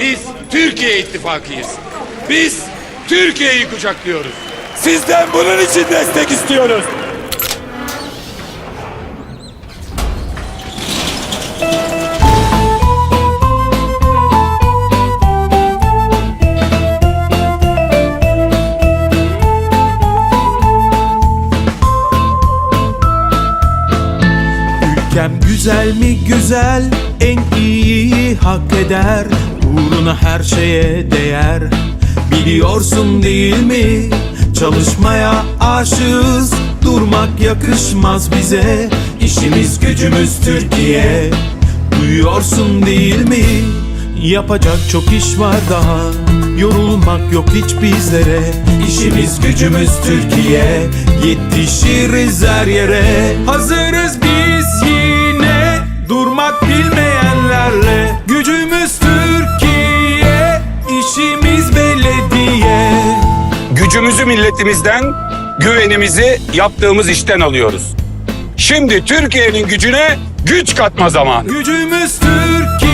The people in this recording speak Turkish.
Biz Türkiye ittifakıyız. Biz Türkiye'yi kucaklıyoruz. Sizden bunun için destek istiyoruz. Ülkem güzel mi güzel en iyiyi hak eder Uğruna her şeye değer. Biliyorsun değil mi? Çalışmaya aşığız. Durmak yakışmaz bize. İşimiz gücümüz Türkiye. Duyuyorsun değil mi? Yapacak çok iş var daha. Yorulmak yok hiç bizlere. İşimiz gücümüz Türkiye. Yetişiriz her yere. Hazırız İşimiz belediye Gücümüzü milletimizden, güvenimizi yaptığımız işten alıyoruz. Şimdi Türkiye'nin gücüne güç katma zamanı. Gücümüz Türkiye